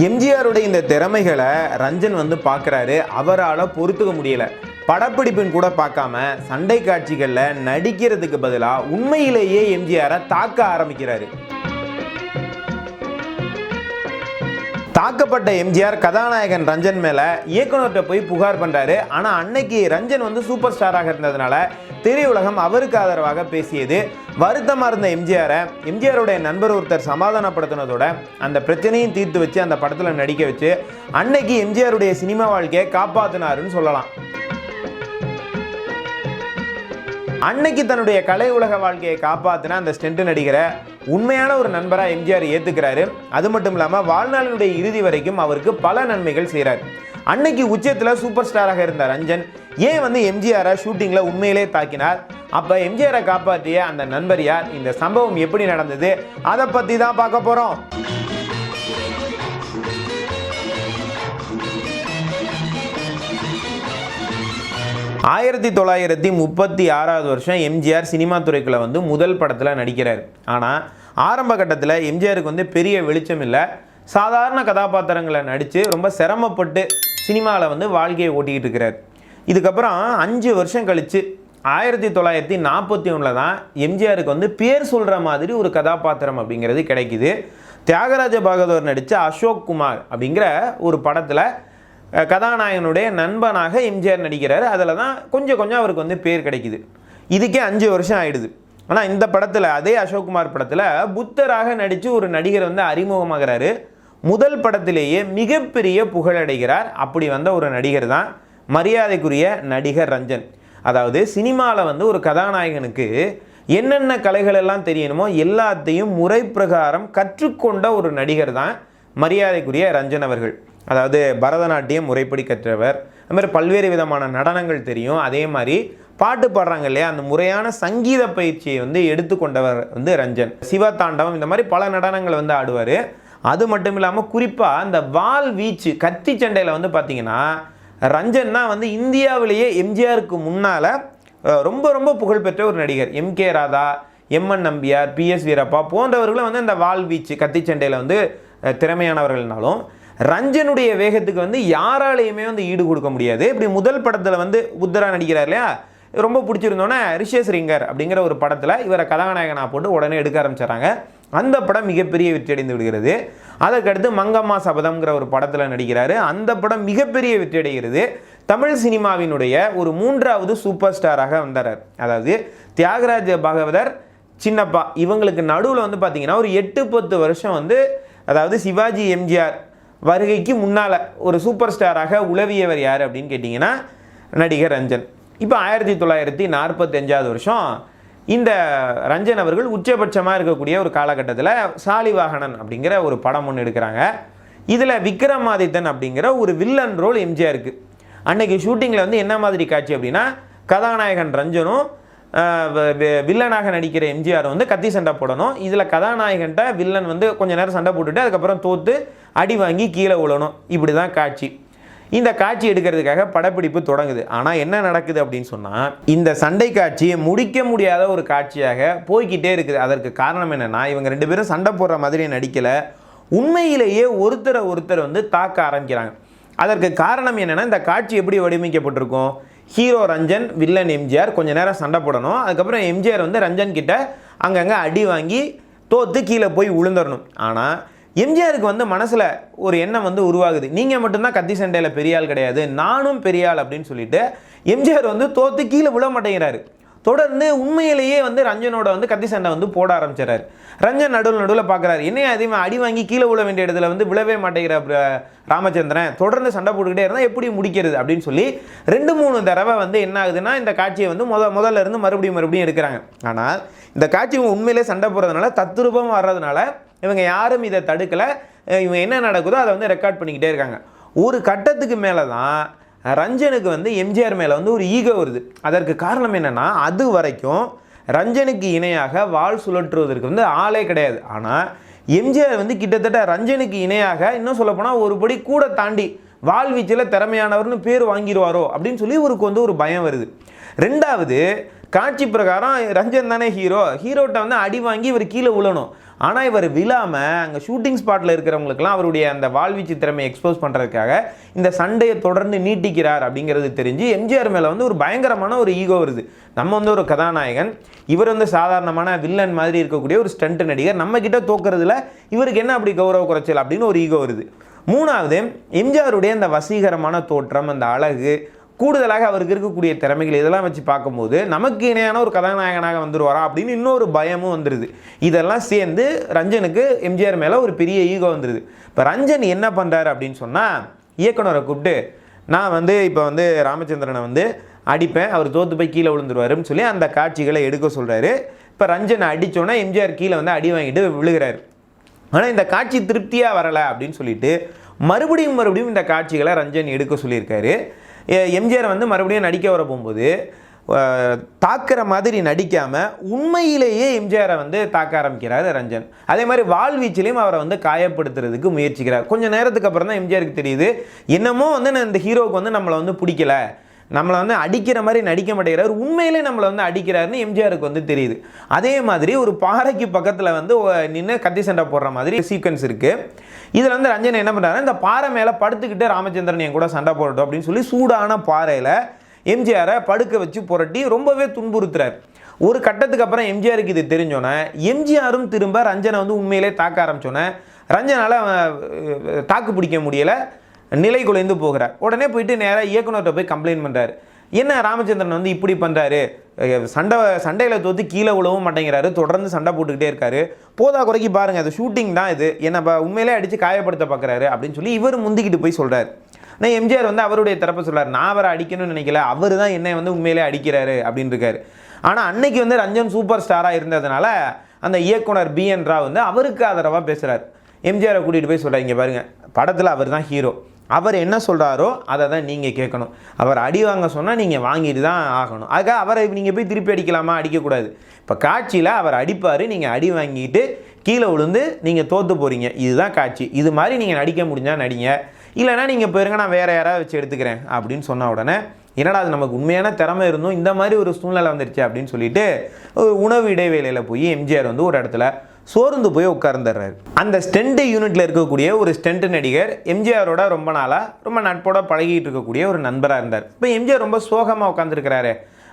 எம்ஜிஆருடைய இந்த திறமைகளை ரஞ்சன் வந்து பார்க்குறாரு. அவரால் பொறுத்துக்க முடியலை. படப்பிடிப்புன்னு கூட பார்க்காம சண்டை காட்சிகளில் நடிக்கிறதுக்கு பதிலாக உண்மையிலேயே எம்ஜிஆரை தாக்க ஆரம்பிக்கிறாரு. தாக்கப்பட்ட எம்ஜிஆர் கதாநாயகன் ரஞ்சன் மேல இயக்குனர்கிட்ட போய் புகார் பண்றாரு. ஆனா அன்னைக்கு ரஞ்சன் வந்து சூப்பர் ஸ்டாராக இருந்ததுனால திரையுலகம் அவருக்கு ஆதரவாக பேசியது. வருத்தமாக இருந்த எம்ஜிஆரை எம்ஜிஆருடைய நண்பர் ஒருத்தர் சமாதானப்படுத்தினதோட அந்த பிரச்சனையும் தீர்த்து வச்சு அந்த படத்தில் நடிக்க வச்சு அன்னைக்கு எம்ஜிஆருடைய சினிமா வாழ்க்கையை காப்பாற்றினாருன்னு சொல்லலாம். அன்னைக்கு தன்னுடைய கலை உலக வாழ்க்கையை காப்பாத்தின அந்த ஸ்டெண்ட் நடிகரை உண்மையான ஒரு நண்பராக எம்ஜிஆர் ஏத்துக்கிறாரு. அது மட்டும் இல்லாமல் வாழ்நாளினுடைய இறுதி வரைக்கும் அவருக்கு பல நன்மைகள் செய்கிறார் அன்னைக்கு உச்சத்தில் சூப்பர் ஸ்டாராக இருந்தார் ரஞ்சன் ஏன் வந்து எம்ஜிஆரை ஷூட்டிங்கில் உண்மையிலே தாக்கினார்? அப்போ எம்ஜிஆரை காப்பாற்றிய அந்த நண்பர் யார்? இந்த சம்பவம் எப்படி நடந்தது? அதை பற்றி தான் பார்க்க போகிறோம் ஆயிரத்தி தொள்ளாயிரத்தி முப்பத்தி ஆறாவது வருஷம் எம்ஜிஆர் சினிமா துறைக்குள்ள வந்து முதல் படத்தில் நடிக்கிறார். ஆனால் ஆரம்ப கட்டத்தில் எம்ஜிஆருக்கு வந்து பெரிய வெளிச்சம் இல்லை. சாதாரண கதாபாத்திரங்களை நடித்து ரொம்ப சிரமப்பட்டு சினிமாவில் வந்து வாழ்க்கையை ஓட்டிக்கிட்டு இருக்கிறார். இதுக்கப்புறம் அஞ்சு வருஷம் கழித்து ஆயிரத்தி தொள்ளாயிரத்தி நாற்பத்தி ஒன்றில் தான் எம்ஜிஆருக்கு வந்து பேர் சொல்கிற மாதிரி ஒரு கதாபாத்திரம் அப்படிங்கிறது கிடைக்குது. தியாகராஜ பகதூர் நடித்த அசோக் குமார் அப்படிங்கிற ஒரு படத்தில் கதாநாயகனுடைய நண்பனாக எம்ஜிஆர் நடிக்கிறார். அதில் தான் கொஞ்சம் கொஞ்சம் அவருக்கு வந்து பேர் கிடைக்குது. இதுக்கே அஞ்சு வருஷம் ஆயிடுது. ஆனால் இந்த படத்தில் அதே அசோக்குமார் படத்தில் புத்தராக நடித்து ஒரு நடிகர் வந்து அறிமுகமாகிறாரு. முதல் படத்திலேயே மிகப்பெரிய புகழடைகிறார் அப்படி வந்த ஒரு நடிகர் தான் மரியாதைக்குரிய நடிகர் ரஞ்சன். அதாவது சினிமாவில் வந்து ஒரு கதாநாயகனுக்கு என்னென்ன கலைகள் எல்லாம் தெரியணுமோ எல்லாத்தையும் முறை பிரகாரம் கற்றுக்கொண்ட ஒரு நடிகர் தான் மரியாதைக்குரிய ரஞ்சன் அவர்கள். அதாவது பரதநாட்டியம் முறைப்படி கற்றவர். அது மாதிரி பல்வேறு விதமான நடனங்கள் தெரியும். அதே மாதிரி பாட்டு பாடுறாங்க இல்லையா? அந்த முறையான சங்கீத பயிற்சியை வந்து எடுத்துக்கொண்டவர் வந்து ரஞ்சன். சிவதாண்டவம் இந்த மாதிரி பல நடனங்களை வந்து ஆடுவார். அது மட்டும் இல்லாமல் குறிப்பாக அந்த வால் வீச்சு கத்தி சண்டையில் வந்து பார்த்தீங்கன்னா ரஞ்சன் தான் வந்து இந்தியாவிலேயே எம்ஜிஆருக்கு முன்னால் ரொம்ப ரொம்ப புகழ்பெற்ற ஒரு நடிகர். M K Radha MN Nambiar PS Veerappa போன்றவர்களும் வந்து அந்த வால் வீச்சு கத்திச்சண்டையில் வந்து திறமையானவர்கள்னாலும் ரஞ்சனுடைய வேகத்துக்கு வந்து யாராலையுமே வந்து ஈடு கொடுக்க முடியாது. இப்படி முதல் படத்தில் வந்து புத்தரா நடிக்கிறார் இல்லையா? ரொம்ப பிடிச்சிருந்தோன்னே ரிஷேஷ் ரிங்கர் அப்படிங்கிற ஒரு படத்தில் இவரை கதாநாயகனாக போட்டு உடனே எடுக்க ஆரம்பிச்சிடறாங்க. அந்த படம் மிகப்பெரிய வெற்றி அடைந்து விடுகிறது. அதற்கடுத்து மங்கம்மா சபதம்ங்கிற ஒரு படத்தில் நடிக்கிறாரு. அந்த படம் மிகப்பெரிய வெற்றி அடைகிறது. தமிழ் சினிமாவினுடைய ஒரு மூன்றாவது சூப்பர் ஸ்டாராக வந்தார் அதாவது தியாகராஜ பாகவதர் சின்னப்பா இவங்களுக்கு நடுவில் வந்து பார்த்தீங்கன்னா ஒரு எட்டு பத்து வருஷம் வந்து அதாவது சிவாஜி எம்ஜிஆர் வருகைக்கு முன்னால் ஒரு சூப்பர் ஸ்டாராக உலவியவர் யார் அப்படின்னு கேட்டிங்கன்னா நடிகர் ரஞ்சன். இப்போ ஆயிரத்தி தொள்ளாயிரத்தி நாற்பத்தஞ்சாவது வருஷம் இந்த ரஞ்சன் அவர்கள் உச்சபட்சமாக இருக்கக்கூடிய ஒரு காலகட்டத்தில் சாலிவாகனன் அப்படிங்கிற ஒரு படம் ஒன்று எடுக்கிறாங்க. இதில் விக்ரமாதித்தன் அப்படிங்கிற ஒரு வில்லன் ரோல் எம்ஜிஆருக்கு. அன்னைக்கு ஷூட்டிங்கில் வந்து என்ன மாதிரி காட்சி அப்படின்னா கதாநாயகன் ரஞ்சனும் வில்லனாக நடிக்கிற எம்ஜிஆர் வந்து கத்தி சண்டை போடணும். இதில் கதாநாயகன்ட்ட வில்லன் வந்து கொஞ்ச நேரம் சண்டை போட்டுட்டு அதுக்கப்புறம் தோற்று அடி வாங்கி கீழே விழணும் இப்படி தான் காட்சி. இந்த காட்சி எடுக்கிறதுக்காக படப்பிடிப்பு தொடங்குது. ஆனால் என்ன நடக்குது அப்படின்னு சொன்னால் இந்த சண்டை காட்சி முடிக்க முடியாத ஒரு காட்சியாக போய்கிட்டே இருக்குது. அதற்கு காரணம் என்னென்னா இவங்க ரெண்டு பேரும் சண்டை போடுற மாதிரி நடிக்கலை. உண்மையிலேயே ஒருத்தரை ஒருத்தர் வந்து தாக்க ஆரம்பிக்கிறாங்க. அதற்கு காரணம் என்னென்னா இந்த காட்சி எப்படி வடிவமைக்கப்பட்டிருக்கும்? ஹீரோ ரஞ்சன் வில்லன் எம்ஜிஆர் கொஞ்ச நேரம் சண்டை போடணும். அதுக்கப்புறம் எம்ஜிஆர் வந்து ரஞ்சன் கிட்ட அங்கங்கே அடி வாங்கி தோத்து கீழே போய் விழுந்துடணும் ஆனால் எம்ஜிஆருக்கு வந்து மனசில் ஒரு எண்ணம் வந்து உருவாகுது. நீங்கள் மட்டும்தான் கத்தி சண்டையில் பெரிய ஆள் கிடையாது நானும் பெரியாள் அப்படின்னு சொல்லிட்டு எம்ஜிஆர் வந்து தோற்று கீழே விழ மாட்டேங்கிறாரு. தொடர்ந்து உண்மையிலேயே வந்து ரஞ்சனோட வந்து கத்தி சண்டை வந்து போட ஆரம்பிச்சிடறாரு ரஞ்சன் நடுவில் நடுவில் பார்க்குறாரு என்னையும் அதிகமாக அடி வாங்கி கீழே விழ வேண்டிய இடத்துல வந்து விழவே மாட்டேங்கிற ராமச்சந்திரன் தொடர்ந்து சண்டை போட்டுக்கிட்டே இருந்தால் எப்படி முடிக்கிறது அப்படின்னு சொல்லி ரெண்டு மூணு தடவை வந்து என்ன ஆகுதுன்னா இந்த காட்சியை வந்து முத முதல்ல இருந்து மறுபடியும் மறுபடியும் எடுக்கிறாங்க. ஆனால் இந்த காட்சி உண்மையிலே சண்டை போடுறதுனால தத்துரூபம் வர்றதுனால இவங்க யாரும் இதை தடுக்கலை. இவங்க என்ன நடக்குதோ அதை வந்து ரெக்கார்ட் பண்ணிக்கிட்டே இருக்காங்க. ஒரு கட்டத்துக்கு மேலே தான் ரஞ்சனுக்கு வந்து எம்ஜிஆர் மேலே வந்து ஒரு ஈகோ வருது. அதற்கு காரணம் என்னென்னா அது வரைக்கும் ரஞ்சனுக்கு இணையாக வாள் சுழற்றுவதற்கு வந்து ஆளே கிடையாது. ஆனால் எம்ஜிஆர் வந்து கிட்டத்தட்ட ரஞ்சனுக்கு இணையாக இன்னும் சொல்லப்போனால் ஒரு படி கூட தாண்டி வாழ்வீச்சில் திறமையானவர்னு பேர் வாங்கிடுவாரோ அப்படின்னு சொல்லி இவருக்கு வந்து ஒரு பயம் வருது. ரெண்டாவது காட்சி பிரகாரம் ரஞ்சன் தானே ஹீரோ ஹீரோட்ட வந்து அடி வாங்கி இவர் கீழே விழணும். ஆனால் இவர் விழாமல் அங்கே ஷூட்டிங் ஸ்பாட்டில் இருக்கிறவங்களுக்குலாம் அவருடைய அந்த வாழ்வீச்சு திறமையை எக்ஸ்போஸ் பண்ணுறதுக்காக இந்த சண்டையை தொடர்ந்து நீட்டிக்கிறார் அப்படிங்கிறது தெரிஞ்சு எம்ஜிஆர் மேலே வந்து ஒரு பயங்கரமான ஒரு ஈகோ வருது. நம்ம வந்து ஒரு கதாநாயகன் இவர் வந்து சாதாரணமான வில்லன் மாதிரி இருக்கக்கூடிய ஒரு ஸ்டண்ட் நடிகர் நம்ம கிட்ட தோக்குறதுல இவருக்கு என்ன அப்படி கௌரவ குறைச்சல் அப்படின்னு ஒரு ஈகோ வருது. மூணாவது எம்ஜிஆருடைய அந்த வசீகரமான தோற்றம் அந்த அழகு கூடுதலாக அவருக்கு இருக்கக்கூடிய திறமைகள் இதெல்லாம் வச்சு பார்க்கும்போது நமக்கு இணையான ஒரு கதாநாயகனாக வந்துடுவாரா அப்படின்னு இன்னொரு பயமும் வந்துடுது இதெல்லாம் சேர்ந்து ரஞ்சனுக்கு எம்ஜிஆர் மேலே ஒரு பெரிய ஈகோ வந்துடுது இப்போ ரஞ்சன் என்ன பண்ணுறாரு அப்படின்னு சொன்னால் இயக்குனரை கூப்பிட்டு நான் வந்து இப்போ வந்து ராமச்சந்திரனை வந்து அடிப்பேன். அவர் தோத்து போய் கீழே விழுந்துருவாருன்னு சொல்லி அந்த காட்சிகளை எடுக்க சொல்கிறாரு இப்போ ரஞ்சனை அடித்தோன்னா எம்ஜிஆர் கீழே வந்து அடி வாங்கிட்டு விழுகிறாரு. ஆனால் இந்த காட்சி திருப்தியாக வரலை அப்படின்னு சொல்லிட்டு மறுபடியும் மறுபடியும் இந்த காட்சிகளை ரஞ்சன் எடுக்க சொல்லியிருக்காரு. எம்ஜிஆர் வந்து மறுபடியும் நடிக்க வர போகும்போது தாக்குற மாதிரி நடிக்காமல் உண்மையிலேயே எம்ஜிஆரை வந்து தாக்க ஆரம்பிக்கிறார் ரஞ்சன். அதே மாதிரி வாழ்வீச்சிலையும் அவரை வந்து காயப்படுத்துறதுக்கு முயற்சிக்கிறார். கொஞ்சம் நேரத்துக்கு அப்புறம் தான் எம்ஜிஆருக்கு தெரியுது என்னமோ வந்து நான் இந்த ஹீரோவுக்கு வந்து நம்மளை வந்து பிடிக்கல நம்மளை வந்து அடிக்கிற மாதிரி நடிக்க மாட்டேங்கிறார். உண்மையிலே நம்மளை வந்து அடிக்கிறாருன்னு எம்ஜிஆருக்கு வந்து தெரியுது. அதே மாதிரி ஒரு பாறைக்கு பக்கத்தில் வந்து நின்று கத்தி சண்டை போடுற மாதிரி சீக்வன்ஸ் இருக்குது இதில் வந்து ரஞ்சன் என்ன பண்ணுறாரு இந்த பாறை மேலே படுத்துக்கிட்டு ராமச்சந்திரன் என் கூட சண்டை போடட்டும் அப்படின்னு சொல்லி சூடான பாறையில் எம்ஜிஆரை படுக்க வச்சு புரட்டி ரொம்பவே துன்புறுத்துறார். ஒரு கட்டத்துக்கு அப்புறம் எம்ஜிஆருக்கு இது தெரிஞ்சோன்னே எம்ஜிஆரும் திரும்ப ரஞ்சனை வந்து உண்மையிலே தாக்க ஆரம்பிச்சோன்னே ரஞ்சனால் தாக்கு பிடிக்க முடியலை. நிலை குலைந்து போகிறார். உடனே போயிட்டு நேராக இயக்குனர்கிட்ட போய் கம்ப்ளைண்ட் பண்ணுறாரு என்ன ராமச்சந்திரன் வந்து இப்படி பண்ணுறாரு சண்டை சண்டையில் தோத்து கீழே விழவும் மாட்டேங்கிறாரு. தொடர்ந்து சண்டை போட்டுக்கிட்டே இருக்காரு. போதா குறைக்கு பாருங்கள் அது ஷூட்டிங் தான் இது. என்னை ப- உண்மையிலே அடித்து காயப்படுத்த பார்க்குறாரு அப்படின்னு சொல்லி இவர் முந்திக்கிட்டு போய் சொல்கிறார் ஆனால் எம்ஜிஆர் வந்து அவருடைய தரப்பை சொல்கிறார் நான் அவரை அடிக்கணும்னு நினைக்கல. அவர் தான் என்னை வந்து உண்மையிலே அடிக்கிறாரு அப்படின்னு இருக்காரு. ஆனால் அன்னைக்கு வந்து ரஞ்சன் சூப்பர் ஸ்டாராக இருந்ததுனால அந்த இயக்குனர் பி என் ராவ் வந்து அவருக்கு ஆதரவாக பேசுகிறார் எம்ஜிஆரை கூட்டிகிட்டு போய் சொல்கிறார் இங்கே படத்தில் அவர் தான் ஹீரோ அவர் என்ன சொல்கிறாரோ அதை தான் நீங்கள் கேட்கணும். அவர் அடி வாங்க சொன்னால் நீங்கள் வாங்கிட்டு தான் ஆகணும். அதுக்காக அவரை நீங்கள் போய் திருப்பி அடிக்கலாமா? அடிக்கக்கூடாது. இப்போ காட்சியில் அவர் அடிப்பார் நீங்கள் அடி வாங்கிட்டு கீழே விழுந்து நீங்கள் தோற்று போகிறீங்க இதுதான் காட்சி. இது மாதிரி நீங்கள் நடிக்க முடிஞ்சால் நடிங்க. இல்லைன்னா நீங்கள் போயிருங்க நான் வேறு யாராவது வச்சு எடுத்துக்கிறேன் அப்படின்னு சொன்ன உடனே என்னடா அது நமக்கு உண்மையான திறமை இருந்தும் இந்த மாதிரி ஒரு சூழ்நிலை வந்துருச்சு அப்படின்னு சொல்லிட்டு ஒரு உணவு இடைவேளையில் போய் எம்ஜிஆர் வந்து ஒரு இடத்துல சோர்ந்து போய் உட்கார்ந்துடுறாரு. அந்த ஸ்டெண்ட் யூனிட்ல இருக்கக்கூடிய ஒரு ஸ்டெண்ட் நடிகர் எம்ஜிஆரோட ரொம்ப நாளாக ரொம்ப நட்போட பழகிட்டு இருக்கக்கூடிய ஒரு நண்பராக இருந்தார். இப்போ எம்ஜிஆர் ரொம்ப சோகமாக உட்காந்துருக்கிறாரு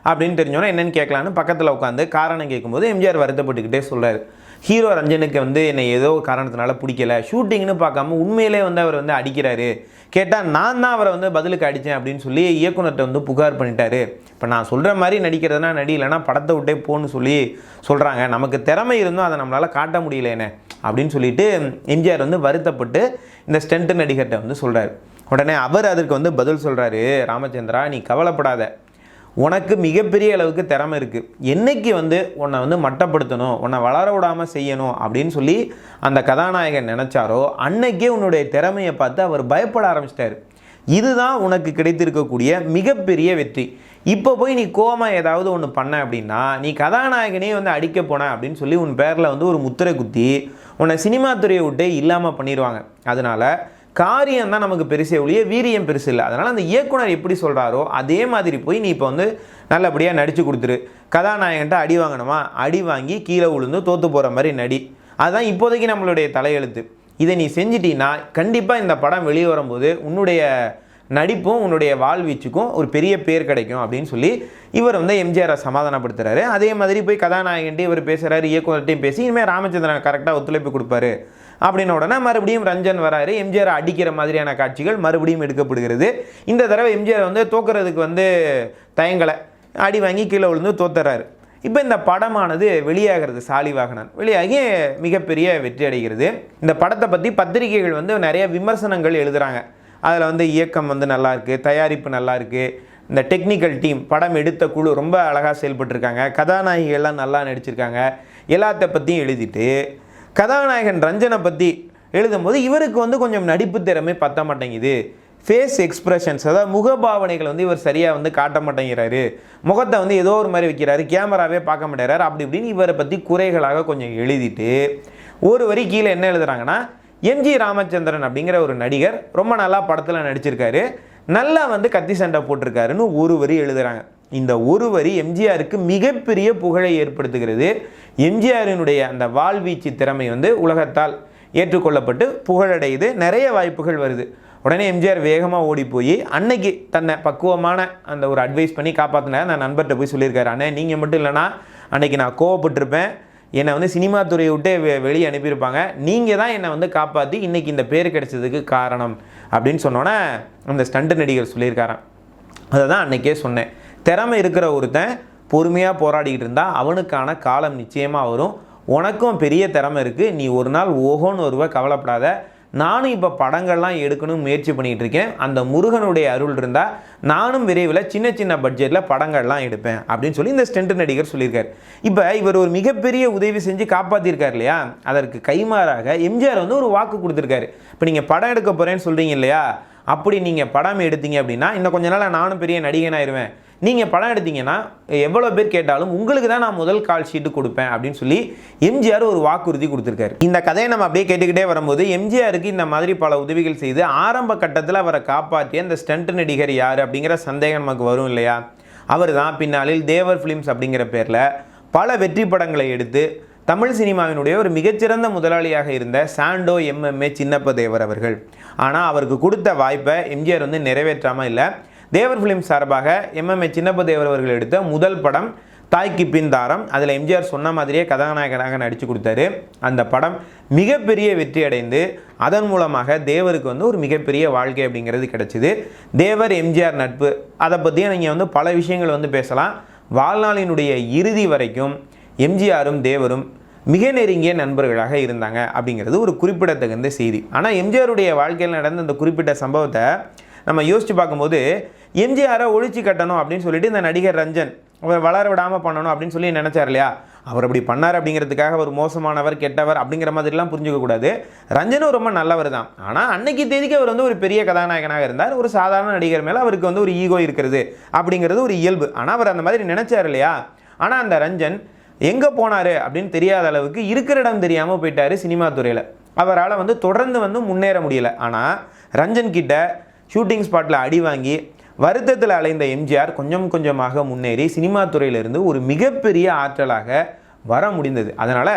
அப்படின்னு தெரிஞ்சோன்னா என்னன்னு கேட்கலான்னு பக்கத்தில் உட்காந்து காரணம் கேட்கும்போது எம்ஜிஆர் வருத்தப்பட்டுக்கிட்டே சொல்கிறார் ஹீரோ ரஞ்சனுக்கு வந்து என்னை ஏதோ காரணத்தினால பிடிக்கல. ஷூட்டிங்னு பார்க்காம உண்மையிலே வந்து அவர் வந்து அடிக்கிறாரு. கேட்டால் நான் தான் அவரை வந்து பதிலுக்கு அடித்தேன் அப்படின்னு சொல்லி இயக்குனர்கிட்ட வந்து புகார் பண்ணிட்டாரு. இப்போ நான் சொல்கிற மாதிரி நடிக்கிறதுனா நடிகலைன்னா படத்தை விட்டே போன்னு சொல்லி சொல்கிறாங்க நமக்கு திறமை இருந்தும் அதை நம்மளால் காட்ட முடியலேனே அப்படின்னு சொல்லிட்டு எம்ஜிஆர் வந்து வருத்தப்பட்டு இந்த ஸ்டெண்ட் நடிகர்கிட்ட வந்து சொல்கிறார் உடனே அவர் அதற்கு வந்து பதில் சொல்கிறாரு ராமச்சந்திரா நீ கவலைப்படாத. உனக்கு மிகப்பெரிய அளவுக்கு திறமை இருக்குது என்னைக்கு வந்து உன்னை வந்து மட்டப்படுத்தணும் உன்னை வளர விடாமல் செய்யணும் அப்படின்னு சொல்லி அந்த கதாநாயகன் நினச்சாரோ அன்னைக்கே உன்னுடைய திறமையை பார்த்து அவர் பயப்பட ஆரம்பிச்சிட்டாரு. இதுதான் உனக்கு கிடைத்திருக்கக்கூடிய மிகப்பெரிய வெற்றி. இப்போ போய் நீ கோமா ஏதாவது ஒன்று பண்ண அப்படின்னா நீ கதாநாயகனே வந்து அடிக்க போன அப்படின்னு சொல்லி உன் பேரில் வந்து ஒரு முத்திரை குத்தி உன்னை சினிமா துறையை விட்டே இல்லாமல் பண்ணிடுவாங்க அதனால காரியம் தான் நமக்கு பெருசே ஒழிய வீரியம் பெருசு இல்லை. அதனால் அந்த இயக்குனர் எப்படி சொல்கிறாரோ அதே மாதிரி போய் நீ இப்போ வந்து நல்லபடியாக நடித்து கொடுத்துரு. கதாநாயகன்ட்ட அடி வாங்கணுமா? அடி வாங்கி கீழே விழுந்து தோற்று போகிற மாதிரி நடி. அதுதான் இப்போதைக்கு நம்மளுடைய தலையெழுத்து. இதை நீ செஞ்சிட்டீன்னா கண்டிப்பாக இந்த படம் வெளியே வரும்போது உன்னுடைய நடிப்பும் உன்னுடைய வாழ்வீச்சுக்கும் ஒரு பெரிய பேர் கிடைக்கும் அப்படின்னு சொல்லி இவர் வந்து எம்ஜிஆரை சமாதானப்படுத்துகிறாரு அதே மாதிரி போய் கதாநாயகன்ட்டு இவர் பேசுகிறாரு இயக்குனர்கிட்டையும் பேசி இனிமேல் ராமச்சந்திரன் கரெக்டாக ஒத்துழைப்பு கொடுப்பாரு. அப்படின்ன உடனே மறுபடியும் ரஞ்சன் வராரு. எம்ஜிஆர் அடிக்கிற மாதிரியான காட்சிகள் மறுபடியும் எடுக்கப்படுகிறது. இந்த தடவை எம்ஜிஆர் வந்து தோக்குறதுக்கு வந்து தயங்கலை. அடி வாங்கி கீழே விழுந்து தோத்துறாரு. இப்போ இந்த படமானது வெளியாகிறது சாலிவாகனன் வெளியாகி மிகப்பெரிய வெற்றி அடைகிறது. இந்த படத்தை பற்றி பத்திரிகைகள் வந்து நிறைய விமர்சனங்கள் எழுதுகிறாங்க அதில் வந்து இயக்கம் வந்து நல்லாயிருக்கு தயாரிப்பு நல்லாயிருக்கு இந்த டெக்னிக்கல் டீம் படம் எடுத்த குழு ரொம்ப அழகாக செயல்பட்டுருக்காங்க. கதாநாயகிகள்லாம் நல்லா நடிச்சிருக்காங்க. எல்லாத்த பற்றியும் எழுதிட்டு கதாநாயகன் ரஞ்சனை பற்றி எழுதும்போது இவருக்கு வந்து கொஞ்சம் நடிப்பு திறமை பத்த மாட்டேங்குது. ஃபேஸ் எக்ஸ்ப்ரெஷன்ஸ் அதாவது முகபாவனைகள் வந்து இவர் சரியாக வந்து காட்ட மாட்டேங்கிறாரு. முகத்தை வந்து ஏதோ ஒரு மாதிரி வைக்கிறாரு கேமராவே பார்க்க மாட்டேறாரு அப்படி இப்படின்னு இவரை பற்றி குறைகளாக கொஞ்சம் எழுதிட்டு ஒரு வரி கீழே என்ன எழுதுறாங்கன்னா எம்ஜி ராமச்சந்திரன் அப்படிங்கிற ஒரு நடிகர் ரொம்ப நல்லா படத்தில் நடிச்சிருக்காரு. நல்லா வந்து கத்தி சண்டை போட்டிருக்காருன்னு ஒரு வரி எழுதுறாங்க. இந்த ஒரு வரி எம்ஜிஆருக்கு மிகப்பெரிய புகழை ஏற்படுத்துகிறது. எம்ஜிஆரினுடைய அந்த வாழ்வீச்சு திறமை வந்து உலகத்தால் ஏற்றுக்கொள்ளப்பட்டு புகழடையுது. நிறைய வாய்ப்புகள் வருது. உடனே எம்ஜிஆர் வேகமாக ஓடி போய் அன்னைக்கு தன்னை பக்குவமான அந்த ஒரு அட்வைஸ் பண்ணி காப்பாற்றினார் அந்த நண்பர்கிட்ட போய் சொல்லியிருக்காரு அண்ணே நீங்கள் மட்டும் இல்லைனா அன்னைக்கு நான் கோவப்பட்டிருப்பேன். என்னை வந்து சினிமா துறையை விட்டு வெ- வெளியே அனுப்பியிருப்பாங்க. நீங்கள் தான் என்னை வந்து காப்பாற்றி இன்றைக்கி இந்த பேர் கிடைச்சதுக்கு காரணம். அப்படின்னு சொன்னோன்னே அந்த ஸ்டண்ட் நடிகர் சொல்லியிருக்காராம். அதை தான் அன்றைக்கே சொன்னேன். திறமை இருக்கிற ஒருத்தன் பொறுமையாக போராடிக்கிட்டு இருந்தால் அவனுக்கான காலம் நிச்சயமாக வரும். உனக்கும் பெரிய திறமை இருக்குது நீ ஒரு நாள் ஓஹோன்னு ஒருவ கவலைப்படாத. நானும் இப்போ படங்கள்லாம் எடுக்கணும்னு முயற்சி பண்ணிகிட்டு இருக்கேன். அந்த முருகனுடைய அருள் இருந்தால் நானும் விரைவில் சின்ன சின்ன பட்ஜெட்டில் படங்கள்லாம் எடுப்பேன் அப்படின்னு சொல்லி இந்த ஸ்டெண்ட் நடிகர் சொல்லியிருக்காரு. இப்போ இவர் ஒரு மிகப்பெரிய உதவி செஞ்சு காப்பாற்றிருக்காரு இல்லையா? அதற்கு கைமாறாக எம்ஜிஆர் வந்து ஒரு வாக்கு கொடுத்துருக்காரு. இப்போ நீங்கள் படம் எடுக்க போகிறேன்னு சொல்கிறீங்க இல்லையா? அப்படி நீங்கள் படம் எடுத்தீங்க அப்படின்னா இன்னும் கொஞ்ச நாள் நானும் பெரிய நடிகனாயிருவேன். நீங்கள் படம் எடுத்தீங்கன்னா எவ்வளோ பேர் கேட்டாலும் உங்களுக்கு தான் நான் முதல் கால் ஷீட்டு கொடுப்பேன் அப்படின்னு சொல்லி எம்ஜிஆர் ஒரு வாக்குறுதி கொடுத்துருக்காரு. இந்த கதையை நம்ம அப்படியே கேட்டுக்கிட்டே வரும்போது எம்ஜிஆருக்கு இந்த மாதிரி பல உதவிகள் செய்து ஆரம்ப கட்டத்தில் அவரை காப்பாற்றிய அந்த ஸ்டண்ட் நடிகர் யார் அப்படிங்கிற சந்தேகம் நமக்கு வரும் இல்லையா? அவர் தான் பின்னாளில் தேவர் ஃபிலிம்ஸ் அப்படிங்கிற பேரில் பல வெற்றி படங்களை எடுத்து தமிழ் சினிமாவினுடைய ஒரு மிகச்சிறந்த முதலாளியாக இருந்த சாண்டோ எம்எம்ஏ சின்னப்ப தேவர் அவர்கள். ஆனால் அவருக்கு கொடுத்த வாய்ப்பை எம்ஜிஆர் வந்து நிறைவேற்றாமல் இல்லை. தேவர் ஃபிலிம் சார்பாக எம்எம்ஏ சின்னப்ப தேவர் அவர்கள் எடுத்த முதல் படம் தாய்க்கு பின் தாரம். அதில் எம்ஜிஆர் சொன்ன மாதிரியே கதாநாயகனாக நடித்து கொடுத்தாரு. அந்த படம் மிகப்பெரிய வெற்றி அடைந்து அதன் மூலமாக தேவருக்கு வந்து ஒரு மிகப்பெரிய வாழ்க்கை அப்படிங்கிறது கிடைச்சிது. தேவர் எம்ஜிஆர் நட்பு அதை பற்றியும் நீங்கள் வந்து பல விஷயங்கள் வந்து பேசலாம். வாழ்நாளினுடைய இறுதி வரைக்கும் எம்ஜிஆரும் தேவரும் மிக நெருங்கிய நண்பர்களாக இருந்தாங்க அப்படிங்கிறது ஒரு குறிப்பிடத்தகுந்த செய்தி. ஆனால் எம்ஜிஆருடைய வாழ்க்கையில் நடந்த அந்த குறிப்பிட்ட சம்பவத்தை நம்ம யோசித்து பார்க்கும்போது எம்ஜிஆரை ஒழிச்சு கட்டணும் அப்படின்னு சொல்லிட்டு இந்த நடிகர் ரஞ்சன் அவர் வளர விடாமல் பண்ணணும் அப்படின்னு சொல்லி நினச்சார் இல்லையா? அவர் அப்படி பண்ணார் அப்படிங்கிறதுக்காக ஒரு மோசமானவர் கெட்டவர் அப்படிங்கிற மாதிரிலாம் புரிஞ்சுக்கக்கூடாது ரஞ்சனும் ரொம்ப நல்லவர் தான். ஆனால் அன்னைக்கு தேதிக்கு அவர் வந்து ஒரு பெரிய கதாநாயகனாக இருந்தார். ஒரு சாதாரண நடிகர் மேலே அவருக்கு வந்து ஒரு ஈகோ இருக்கிறது அப்படிங்கிறது ஒரு இயல்பு. ஆனால் அவர் அந்த மாதிரி நினச்சார் இல்லையா? ஆனால் அந்த ரஞ்சன் எங்கே போனார் அப்படின்னு தெரியாத அளவுக்கு இருக்கிற இடம் தெரியாமல் போயிட்டாரு சினிமா துறையில். அவரால் வந்து தொடர்ந்து வந்து முன்னேற முடியல. ஆனால் ரஞ்சன் கிட்ட ஷூட்டிங் ஸ்பாட்டில் அடி வாங்கி வருத்தத்தில் அலைந்த எம்ஜிஆர் கொஞ்சம் கொஞ்சமாக முன்னேறி சினிமா துறையிலிருந்து ஒரு மிகப்பெரிய ஆற்றலாக வர முடிந்தது. அதனால்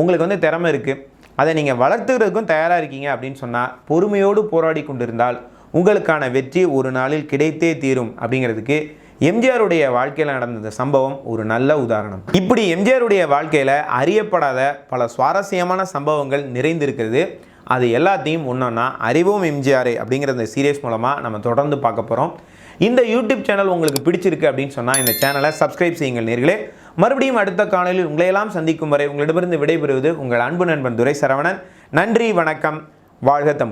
உங்களுக்கு வந்து திறமை இருக்குது அதை நீங்கள் வளர்த்துக்கிறதுக்கும் தயாராக இருக்கீங்க அப்படின்னு சொன்னால் பொறுமையோடு போராடி கொண்டிருந்தால் உங்களுக்கான வெற்றி ஒரு நாளில் கிடைத்தே தீரும் அப்படிங்கிறதுக்கு எம்ஜிஆருடைய வாழ்க்கையில் நடந்த சம்பவம் ஒரு நல்ல உதாரணம். இப்படி எம்ஜிஆருடைய வாழ்க்கையில் அறியப்படாத பல சுவாரஸ்யமான சம்பவங்கள் நிறைந்திருக்கிறது. அது எல்லாத்தையும் ஒன்றுன்னா அறிவோம் எம்ஜிஆர் அப்படிங்கிற இந்த சீரியஸ் மூலமாக நம்ம தொடர்ந்து பார்க்க போகிறோம் இந்த யூடியூப் சேனல் உங்களுக்கு பிடிச்சிருக்கு அப்படின்னு சொன்னால் இந்த சேனலை சப்ஸ்கிரைப் செய்யுங்கள் நேர்களே. மறுபடியும் அடுத்த காலையில் உங்களையெல்லாம் சந்திக்கும் வரை உங்களிடமிருந்து விடைபெறுவது உங்கள் அன்பு நண்பன் துரை சரவணன் நன்றி வணக்கம் வாழ்க தமிழ்.